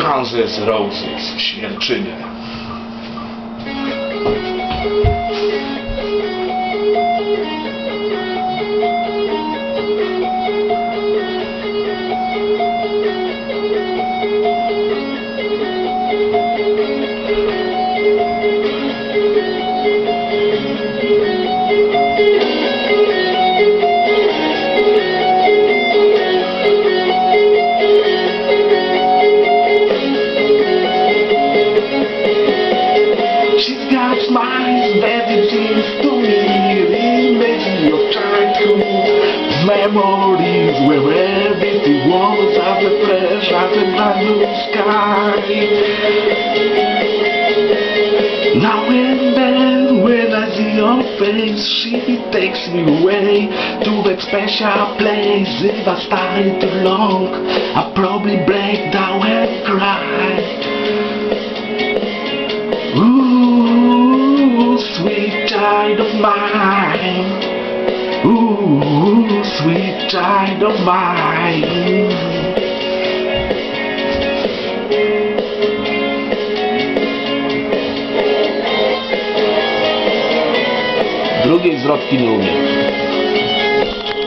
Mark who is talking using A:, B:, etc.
A: Guns N' Roses, Śmierczynie. Smiles that it seems to me. Images of childhood Memories where everything was as a flash as a brand new sky. Now and then when I see your face She takes me away to that special place. If I stay too long I'll probably break down and cry child of mine. Ooh, sweet child of mine. Drugiej zwrotki nie umiem.